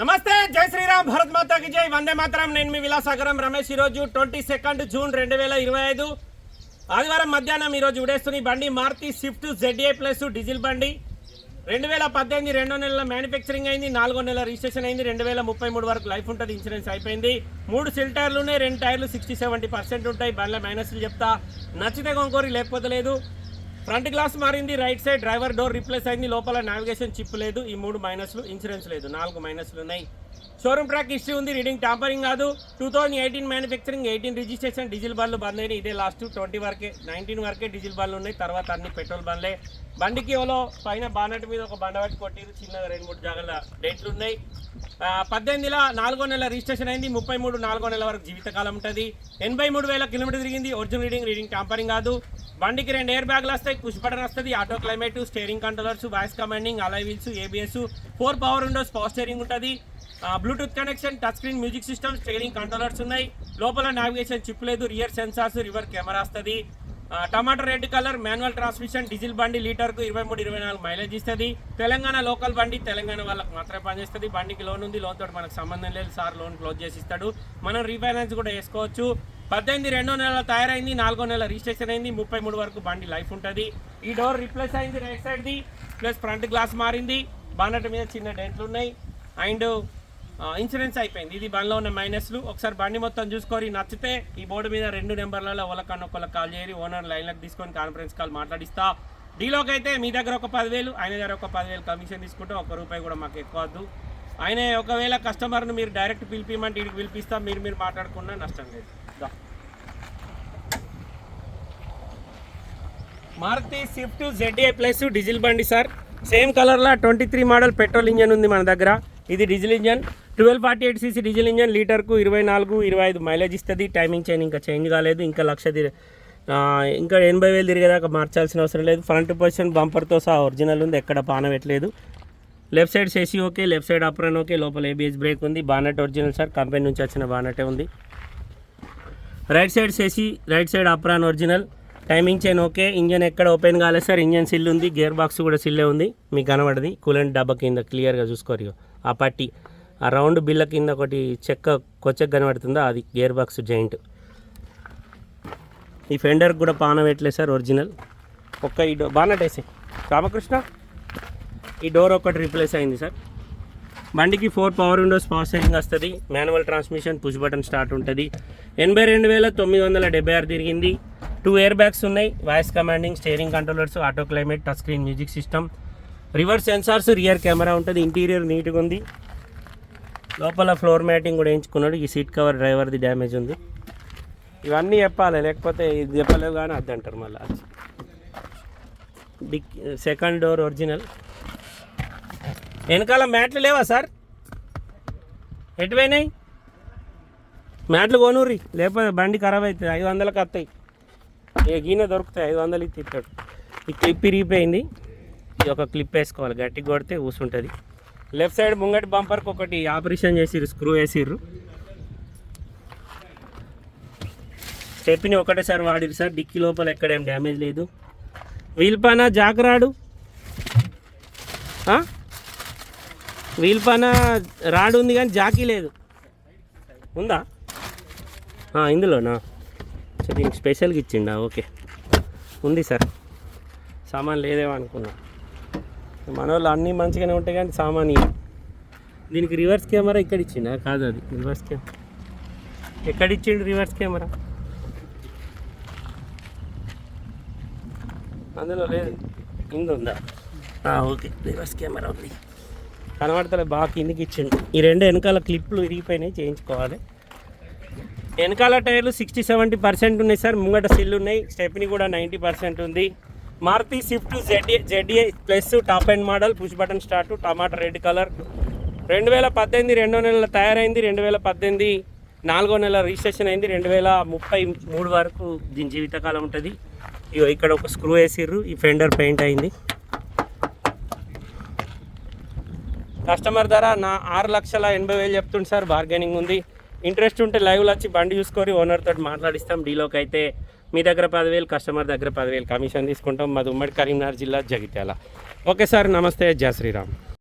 నమస్తే జై శ్రీరామ్ భరత్ మాతాకి జై. వందే మాతరం. నేను మీ విలాసాగరం రమేష్. ఈరోజు ట్వంటీ సెకండ్ జూన్ రెండు వేల ఇరవై ఐదు. ఆదివారం మధ్యాహ్నం ఈరోజు ఉడేస్తున్న బండి Maruti Swift ZA plus diesel బండి. రెండు వేల పద్దెనిమిది రెండో నెలల మ్యానుఫ్యాక్చరింగ్ అయింది నాలుగో నెల రిజిస్ట్రేషన్ అయింది రెండు వేల ముప్పై మూడు వరకు లైఫ్ ఉంటుంది ఇన్సూరెన్స్ అయిపోయింది. మూడు సిల్ రెండు టైర్లు సిక్స్టీ సెవెంటీ పర్సెంట్ ఉంటాయి బండ్ల మైనస్లు చెప్తా. నచ్చితే కొనుక్కోరి లేకపోతే లేదు. ఫ్రంట్ గ్లాస్ మారింది right side driver door replace అయింది లోపల నావిగేషన్ చిప్ లేదు ఈ మూడు మైనస్లు ఇన్సూరెన్స్ లేదు నాలుగు మైనస్లు ఉన్నాయి షోరూమ్ ట్రాక్ హిస్టరీ ఉంది రీడింగ్ టాంపరింగ్ కాదు. Two thousand eighteen manufacturing eighteen registration diesel బండ్లు బంద్ అయినాయి. ఇదే లాస్ట్ ట్వంటీ వరకే నైన్టీన్ వరకే డీజిల్ బండ్లు ఉన్నాయి. తర్వాత అన్ని పెట్రోల్ బండ్లే బండికి ఎవరో పైన బానట్ మీద ఒక బండ పెట్టి కొట్టిరు. చిన్నగా రెండు మూడు జాగాల డేట్లు ఉన్నాయి. ఆ, పద్దెనిమిదిలో నాలుగో నెల రిజిస్ట్రేషన్ అయింది. ముప్పై మూడు నాలుగో నెల వరకు జీవితకాలం ఉంటుంది. ఎనభై మూడు వేల కిలోమీటర్ తిరిగింది. ఒరిజినల్ రీడింగ్ రీడింగ్ టాంపరింగ్ కాదు. బండికి రెండు ఎయిర్ బ్యాగ్లు వస్తాయి. పుష్ బటన్ వస్తుంది auto climate steering controllers voice commanding alloy wheels ABS four power windows power steering ఉంటుంది. Bluetooth connection touch screen music system steering controllers ఉన్నాయి. లోపల నావిగేషన్ చిప్ లేదు రియర్ సెన్సార్స్ రివర్ కెమెరా వస్తుంది. Tomato red colour manual transmission diesel బండి లీటర్కు ఇరవై మూడు ఇరవై నాలుగు మైలేజ్ ఇస్తుంది. తెలంగాణ లోకల్ బండి తెలంగాణ వాళ్ళకి మాత్రమే పనిచేస్తుంది. బండికి లోన్ ఉంది లోన్ తోటి మనకు సంబంధం లేదు సార్ లోన్ క్లోజ్ చేసి ఇస్తాడు. మనం రీఫైనాన్స్ కూడా వేసుకోవచ్చు పద్దెనిమిది రెండో నెల తయారైంది నాలుగో నెల రిజిస్ట్రేషన్ అయింది ముప్పై మూడు వరకు బండి లైఫ్ ఉంటుంది. ఈ డోర్ రిప్లేస్ అయింది రైట్ సైడ్ది ప్లస్ ఫ్రంట్ గ్లాస్ మారింది. బానట్ మీద చిన్న డెంట్లు ఉన్నాయి. అండ్ ఇన్సూరెన్స్ అయిపోయింది. ఇది బండిలో ఉన్న మైనస్లు. ఒకసారి బండి మొత్తం చూసుకొని నచ్చితే ఈ బోర్డు మీద రెండు నెంబర్లలో ఒకళ్ళకన్నా ఒకళ్ళకి కాల్ చేయరు ఓనర్ లైన్లకు తీసుకొని కాన్ఫరెన్స్ కాల్ మాట్లాడిస్తా. డీలోకి అయితే మీ దగ్గర ఒక పదివేలు ఆయన దగ్గర ఒక పదివేలు కమిషన్ తీసుకుంటే ఒక రూపాయి కూడా మాకు ఎక్కువ వద్దు. ఆయన ఒకవేళ కస్టమర్ని మీరు డైరెక్ట్ పిలిపిమంటే ఇడికి పిలిపిస్తా. మీరు మీరు మాట్లాడుకున్నా నష్టం లేదు. Maruti Swift ZA plus diesel బండి సార్. సేమ్ కలర్లో twenty three model petrol engine ఉంది మన దగ్గర. ఇది diesel engine. Twelve forty eight CC diesel engine. లీటర్కు ఇరవై నాలుగు ఇరవై ఐదు మైలేజ్ ఇస్తుంది. టైమింగ్ చైన్ ఇంకా చేంజ్ కాలేదు. ఇంకా లక్ష ఇంకా ఎనభై వేలు తిరిగేదాకా మార్చాల్సిన అవసరం లేదు. ఫ్రంట్ పొజిషన్ బంపర్తో సహా ఒరిజినల్ ఉంది. ఎక్కడ పాన పెట్టలేదు left side chassis okay left side apron okay. లోపల ఏబిఎస్ బ్రేక్ ఉంది. Bonnet original sir. కంపెనీ నుంచి వచ్చిన బానటే ఉంది. Right side chassis right side apron original. Timing chain okay. Engine ఎక్కడ ఓపెన్ కాలేదు సార్. ఇంజన్ సిల్ ఉంది. గేర్ బాక్స్ కూడా సిల్లే ఉంది. మీకు కనబడది. కూలెంట్ డబ్బా కింద క్లియర్గా చూసుకోరు ఆ పట్టి. ఆ రౌండ్ బిల్ల కింద ఒకటి చెక్క కొచ్చక్ కనబడుతుందో? అది గేర్ బాక్స్ జాయింట్. ఈ ఫెండర్ కూడా పాన పెట్టలేదు సార్ ఒరిజినల్. ఒక్క ఈ డో బానట్ రామకృష్ణ ఈ డోర్ ఒకటి రీప్లేస్ అయింది సార్. బండికి four power windows power steering వస్తుంది. Manual transmission push button start ఉంటుంది. ఎనభై రెండు వేల తొమ్మిది వందల డెబ్బై ఆరు తిరిగింది. టూ ఎయిర్ బ్యాగ్స్ ఉన్నాయి. Voice commanding steering controllers auto climate touch screen music system. Reverse sensors rear camera ఉంటుంది ఇంటీరియర్ నీట్గా ఉంది. లోపల ఫ్లోర్ మ్యాటింగ్ కూడా వేయించుకున్నాడు. ఈ సీట్ కవర్ డ్రైవర్ది డ్యామేజ్ ఉంది. ఇవన్నీ చెప్పాలి లేకపోతే ఇది చెప్పలేవు కానీ అది అంటారు మళ్ళీ. డిక్ సెకండ్ డోర్ ఒరిజినల్ వెనకాల మ్యాట్లు లేవా సార్? ఎటు పోయినాయి? మ్యాట్లు కొనుర్రి. లేకపోతే బండి ఖరాబ్ అవుతుంది ఐదు వందలకు వస్తాయి. ఏ గీన దొరుకుతాయి? ఐదు వందలు తిట్టాడు. ఇస్తాడు ఈ క్లిప్ ఇరిగిపోయింది. ఇది ఒక క్లిప్ వేసుకోవాలి. గట్టి కొడితే కూసుంటుంది లెఫ్ట్ సైడ్ ముంగటి బంపర్కి ఒకటి ఆపరేషన్ చేసిర్రు స్క్రూ వేసిర్రు. స్టెప్ని ఒకటేసారి వాడిరు సార్. డిక్కి లోపల ఎక్కడేం డ్యామేజ్ లేదు. వీల్ పైన జాకరాడు వీల్పాన వీల్ పైన రాడు ఉంది కానీ జాకీ లేదు. ఉందా? ఇందులోనా? సరే దీనికి స్పెషల్గా ఇచ్చిండా? ఓకే. ఉంది సార్. సామాన్ లేదేమో అనుకున్నా. మన వాళ్ళు అన్నీ మంచిగానే ఉంటాయి కానీ సామాన్య దీనికి రివర్స్ కెమెరా ఇక్కడ ఇచ్చిండా కాదు అది రివర్స్ కెమెరా ఎక్కడ ఇచ్చిండు రివర్స్ కెమెరా? అందులో లేదు. కింద ఉందా? ఓకే. రివర్స్ కెమెరా ఉంది. కనబడతలే బాగా కిందికి ఇచ్చిండు. ఈ రెండు వెనకాల క్లిప్లు ఇరిగిపోయినాయి చేయించుకోవాలి. వెనకాల టైర్లు సిక్స్టీ సెవెంటీ పర్సెంట్ ఉన్నాయి సార్. ముంగట సిల్లు ఉన్నాయి. స్టెప్ని కూడా నైంటీ పర్సెంట్ ఉంది. Maruti Swift ZA ZA plus top and model push button start tomato red colour రెండు వేల పద్దెనిమిది రెండో నెలల తయారైంది రెండు వేల పద్దెనిమిది నాలుగో నెల రిజిస్ట్రేషన్ అయింది రెండు వేల ముప్పై మూడు వరకు దీని జీవితకాలం ఉంటుంది. ఇగో ఇక్కడ ఒక స్క్రూ వేసిర్రు ఈ ఫెండర్ పెయింట్ అయింది. కస్టమర్ ధర నా ఆరు లక్షల ఎనభై వేలు చెప్తుంది సార్ బార్గెనింగ్ ఉంది. ఇంట్రెస్ట్ ఉంటే లైవ్లో వచ్చి బండి చూసుకొని ఓనర్ తోటి మాట్లాడిస్తాం డీలోకి అయితే మీ దగ్గర పదివేలు కస్టమర్ దగ్గర పదివేలు కమిషన్ తీసుకుంటాం. మాది ఉమ్మడి కరీంనగర్ జిల్లా జగిత్యాల. ఓకే సార్ నమస్తే. జయ శ్రీరామ్.